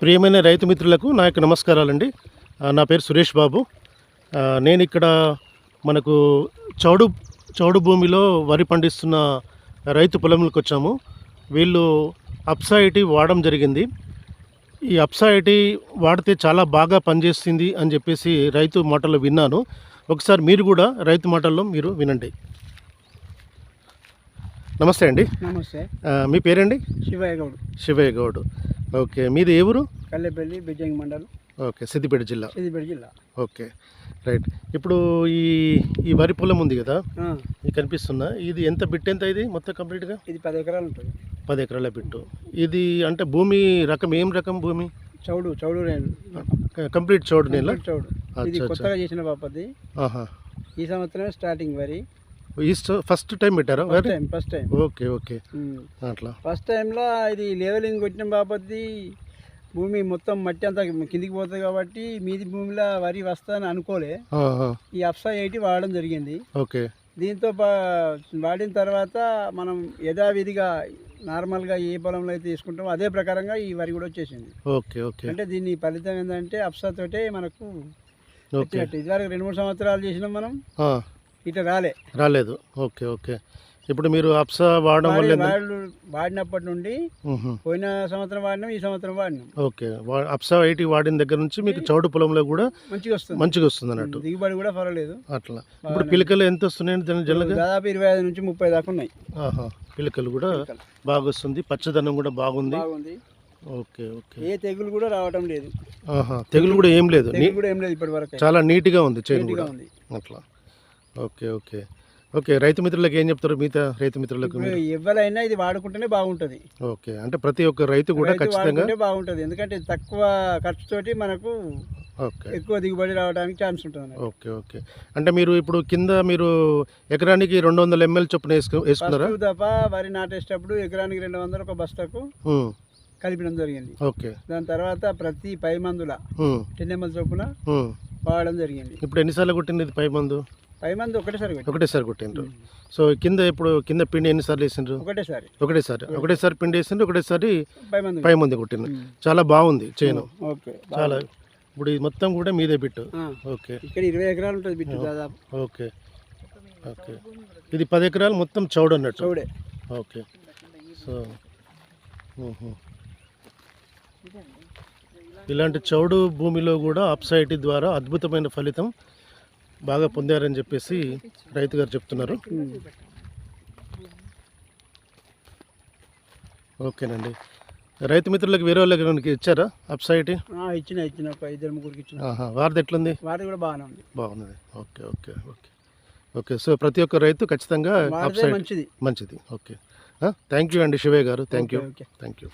ప్రియమైన రైతు మిత్రులకు నా యొక్క నమస్కారాలండి. నా పేరు సురేష్ బాబు. నేను ఇక్కడ మనకు చౌడు చౌడు భూమిలో వరి పండిస్తున్న రైతు పొలంలోకి వచ్చాము. వీళ్ళు అప్సాయిటీ వాడడం జరిగింది. ఈ అప్సాయిటీ వాడితే చాలా బాగా పనిచేస్తుంది అని చెప్పేసి రైతు మాటల్లో విన్నాను. ఒకసారి మీరు కూడా రైతు మాటల్లో మీరు వినండి. నమస్తే అండి. నమస్తే. మీ పేరండి? శివయ్య గౌడ్. శివయ్య గౌడ్. ఓకే మీది ఏ ఊరు? కల్లెపల్లి బిజ్జంగి మండలం. ఓకే సిద్దిపేట జిల్లా. సిద్దిపేట జిల్లా. Okay right. ఇప్పుడు ఈ ఈ వరి పొలం ఉంది కదా ఇది కనిపిస్తున్నా ఇది ఎంత బిట్ ఎంత ఇది మొత్తం కంప్లీట్గా? ఇది పది ఎకరాలు ఉంటుంది. పది ఎకరాల బిట్టు ఇది అంటే భూమి రకం ఏం రకం భూమి? చౌడు చౌడు కంప్లీట్ చూడు నీళ్ళ చౌడు. కొత్తగా చేసిన ఆహా. ఈ సంవత్సరమే స్టార్టింగ్ వరి. ఫస్ట్ టైం పెట్టారా? First time first time okay okay అట్లా. ఫస్ట్ టైంలో ఇది లెవెలింగ్ కొట్టిన బాపతి భూమి మొత్తం మట్టి అంతా కిందికి పోతుంది కాబట్టి మీది భూమిలో వరి వస్తుందని అనుకోలే. ఈ అప్సా ఎయిటీ వాడడం జరిగింది. ఓకే దీంతో వాడిన తర్వాత మనం యథావిధిగా నార్మల్గా ఏ పొలంలో అయితే తీసుకుంటామో అదే ప్రకారంగా ఈ వరి కూడా వచ్చేసింది. ఓకే ఓకే అంటే దీని ఫలితం ఏంటంటే అప్సా తోటే మనకు ఇదివరకు రెండు మూడు సంవత్సరాలు చేసినాం మనం. ఆ, ఇట్లా రాలే. రాలేదు. Okay okay. ఇప్పుడు మీరు అప్సా వాడడం వల్ల వాళ్ళు వాడినప్పటి నుండి. పోయిన సంవత్సరం వాడినాం ఈ సంవత్సరం వాడినాం. ఓకే. అప్సా ఐటీ వాడిన దగ్గర నుంచి మీకు చౌడు పొలంలో కూడా మంచిగా వస్తుంది. మంచిగా వస్తుంది అన్నట్టు. దిగుబడి కూడా పర్వాలేదు. అట్లా. ఇప్పుడు పిలకలు ఎంత వస్తున్నాయండి దాని జనరల్గా? దాదాపు ఇరవై ఐదు నుంచి ముప్పై దాకా ఉన్నాయి. ఆహా. పిలకలు కూడా బాగా వస్తుంది. పచ్చదనం కూడా బాగుంది. Okay okay. ఏ తెగులు కూడా రావటం లేదు. ఆహా. తెగులు కూడా ఏం లేదు. కూడా ఏం లేదు ఇప్పటి వరకు చాలా నీట్గా ఉంది చైన్ కూడా. ఉంది. అట్లా. Okay okay. ఓకే రైతు మిత్రులకు ఏం చెప్తారు? మిగతా రైతు మిత్రులకు మీరు? ఎవరైనా ఇది వాడుకుంటేనే బాగుంటది. ఓకే అంటే ప్రతి ఒక్క రైతు కూడా రైతు ఖచ్చితంగా వాడుకుంటే బాగుంటది. ఎందుకంటే తక్కువ ఖర్చుతోటి మనకు ఓకే. ఎక్కువ దిగుబడి రావడానికి ఛాన్స్ ఉంటుంది. Okay okay. అంటే మీరు ఇప్పుడు కింద మీరు ఎకరానికి రెండు వందల ఎంఎల్ చొప్పున వేసుకు వేసుకున్నారా? ఫస్ట్ తప్ప వరి నాటేటప్పుడు ఎకరానికి రెండు వందలు ఒక బస్తాకు ఉమ్, కలిపడం జరిగింది. ఓకే. దాని తర్వాత ప్రతి పై మందుల ఉమ్, టెన్ ఎంఎల్ చొప్పున ఉమ్. వాడడం జరిగింది. ఇప్పుడు ఎన్నిసార్లు కొట్టింది ఇది పై మందు? పై మందు ఒకటేసారి కొట్టాం. ఒకటేసారి కొట్టిండ్రు. సో కింద ఇప్పుడు కింద పిండి ఎన్నిసార్లు వేసిండ్రు? ఒకటేసారి. ఒకటేసారి. ఒకటేసారి పిండి వేసిండ్రు ఒకటేసారి పై మందు పై మంది కొట్టిండ్రు. చాలా బాగుంది చేను. ఓకే చాలా. ఇప్పుడు ఇది మొత్తం కూడా మీదే బిట్టు. ఆ, ఓకే. ఇక్కడ ఇరవై ఎకరాలు ఉంటుంది బిట్టు దాదాపు. ఓకే. ఓకే. ఇది పది ఎకరాలు మొత్తం చౌడు అన్నట్టు. చౌడే. ఓకే. సో. ఇలాంటి చౌడు భూమిలో కూడా అప్సైటీ ద్వారా అద్భుతమైన ఫలితం బాగా పొందారని చెప్పేసి రైతు గారు చెప్తున్నారు. ఓకేనండి. రైతు మిత్రులకు వేరే వాళ్ళకి ఇచ్చారా? అప్సైటీ ఆ, ఇచ్చిన ఇచ్చిన. ఒక ఇద్దరు ముగ్గురికి ఇచ్చిన. వారిది ఎట్లుంది? వాటి కూడా బాగానే ఉంది. బాగున్నది okay okay okay. Okay so ప్రతి ఒక్క రైతు ఖచ్చితంగా మంచిది. మంచిది. ఓకే. థ్యాంక్ యూ అండి శివయ్య గారు. Thank you. Thank you